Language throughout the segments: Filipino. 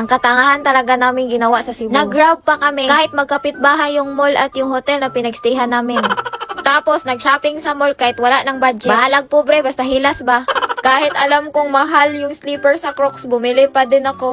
Ang katangahan talaga namin ginawa sa Cebu. Nag-grab pa kami kahit magkapit bahay yung mall at yung hotel na pinagstayhan namin. Tapos nag-shopping sa mall kahit wala ng budget. Bahalag pobre basta hilas ba. Kahit alam kong mahal yung sleeper sa Crocs, bumili pa din ako.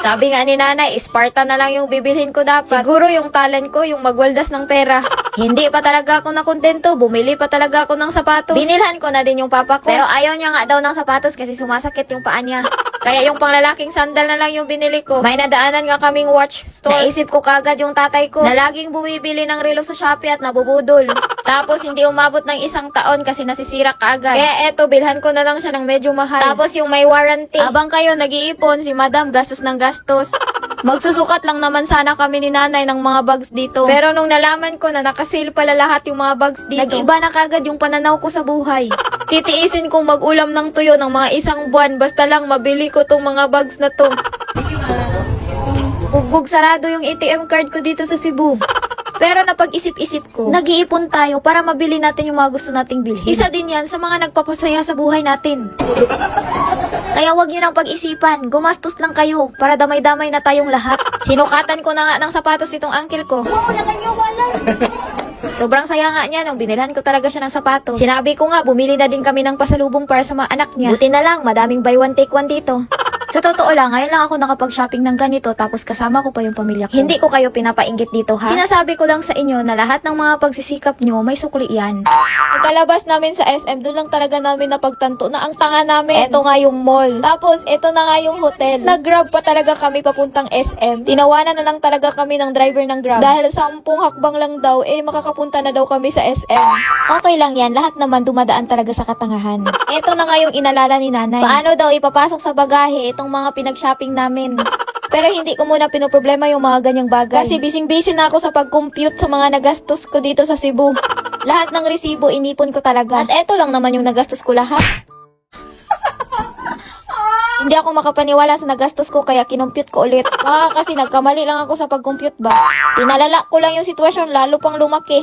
Sabi nga ni nanay, Sparta na lang yung bibilhin ko dapat. Siguro yung talent ko, yung magwaldas ng pera. Hindi pa talaga ako nakontento, bumili pa talaga ako ng sapatos. Binilhan ko na din yung papa ko. Pero ayaw niya nga daw ng sapatos kasi sumasakit yung paa niya. Kaya yung panglalaking sandal na lang yung binili ko. May nadaanan nga kaming watch store. Naisip ko kagad yung tatay ko na laging bumibili ng relo sa Shopee at nabubudol. Tapos hindi umabot ng isang taon kasi nasisira kaagad. Kaya eto, bilhan ko na lang siya ng medyo mahal. Tapos yung may warranty. Abang kayo nag-iipon, si madam gastos ng gastos. Magsusukat lang naman sana kami ni nanay ng mga bags dito. Pero nung nalaman ko na nakasale pala lahat yung mga bags dito, nag-iba na kagad yung pananaw ko sa buhay. Titiisin kong mag-ulam ng tuyo ng mga isang buwan basta lang mabili ko tong mga bags na to. Bugbog sarado yung ATM card ko dito sa Cebu. Pero napag-isip-isip ko, nag-iipon tayo para mabili natin yung mga gusto nating bilhin. Isa din yan sa mga nagpapasaya sa buhay natin. Kaya wag nyo nang pag-isipan, gumastos lang kayo para damay-damay na tayong lahat. Sinukatan ko na nga ng sapatos itong uncle ko. Sobrang saya nga niya nung binilhan ko talaga siya ng sapatos. Sinabi ko nga, bumili na din kami ng pasalubong para sa mga anak niya. Buti na lang, madaming buy one take one dito. Sa totoo lang, ngayon lang ako nakapag-shopping ng ganito tapos kasama ko pa yung pamilya ko. Hindi ko kayo pinapainggit dito ha. Sinasabi ko lang sa inyo na lahat ng mga pagsisikap nyo may sukli yan. Pagkalabas namin sa SM, doon lang talaga namin napagtanto na ang tanga namin. Eto nga yung mall. Tapos, eto na nga yung hotel. Nag-grab pa talaga kami papuntang SM. Tinawanan na lang talaga kami ng driver ng grab. Dahil sampung hakbang lang daw, eh makakapunta na daw kami sa SM. Okay lang yan, lahat naman dumadaan talaga sa katangahan. Eto na nga yung inalala ni nanay. Paano daw ipapasok sa bagahe itong mga pinag-shopping namin? Pero hindi ko muna pinoproblema yung mga ganyang bagay. Kasi bising-busy na ako sa pag-compute sa mga nagastos ko dito sa Cebu. Lahat ng resibo inipon ko talaga. At eto lang naman yung nagastos ko lahat. Hindi ako makapaniwala sa nagastos ko kaya kinumpute ko ulit. Baka kasi nagkamali lang ako sa pag-compute ba. Pinalala ko lang yung sitwasyon lalo pang lumaki.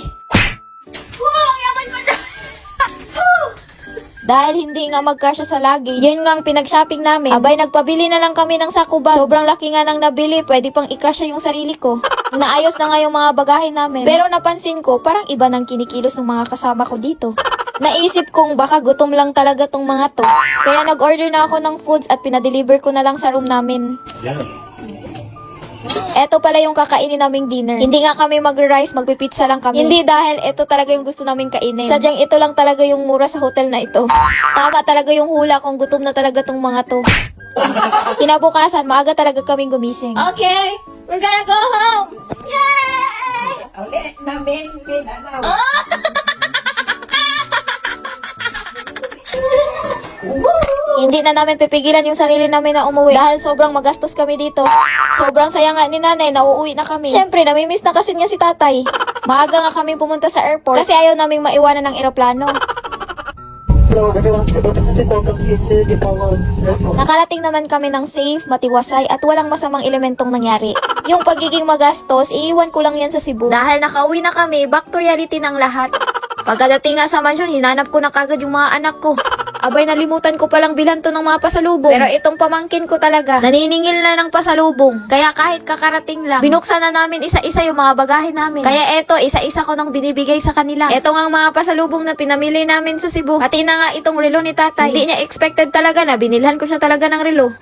Dahil hindi nga magkasya sa lagi, yun nga ang pinag-shopping namin. Abay, nagpabili na lang kami ng sako bag. Sobrang laki nga nang nabili, pwede pang ikasya yung sarili ko. Naayos na nga yung mga bagahe namin. Pero napansin ko, parang iba ng kinikilos ng mga kasama ko dito. Naisip kong baka gutom lang talaga tong mga to. Kaya nag-order na ako ng foods at pinadeliver ko na lang sa room namin. Eto pala yung kakainin naming dinner. Hindi nga kami mag-rice, magpipizza lang kami. Hindi dahil ito talaga yung gusto namin kainin. Sadyang ito lang talaga yung mura sa hotel na ito. Tama talaga yung hula kung gutom na talaga tong mga to. Kinabukasan, maaga talaga kaming gumising. Okay, we're gonna go home! Yay! Uli namin minanaw. Hindi na namin pipigilan yung sarili namin na umuwi dahil sobrang magastos kami dito. Sobrang saya nga ni nanay na uuwi na kami. Siyempre, namimiss na kasi niya si tatay. Maaga nga kami pumunta sa airport kasi ayaw naming maiwanan ng eroplano. Nakarating naman kami ng safe, matiwasay at walang masamang elementong nangyari. Yung pagiging magastos, iiwan ko lang yan sa Cebu. Dahil nakauwi na kami, back to reality ng lahat. Pagkadating nga sa mansyon, hinanap ko na kagad yung mga anak ko. Abay, nalimutan ko palang bilan to ng mga pasalubong. Pero itong pamangkin ko talaga, naniningil na ng pasalubong. Kaya kahit kakarating lang, binuksan na namin isa-isa yung mga bagahe namin. Kaya eto, isa-isa ko nang binibigay sa kanila. Eto nga mga pasalubong na pinamili namin sa Cebu. Pati na nga itong relo ni tatay. Hindi niya expected talaga na binilhan ko siya talaga ng relo.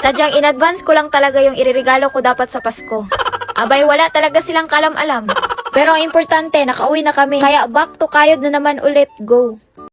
Sadyang in advance ko lang talaga yung iririgalo ko dapat sa Pasko. Abay, wala talaga silang kalam-alam. Pero ang importante, nakauwi na kami. Kaya back to kayod na naman ulit. Go.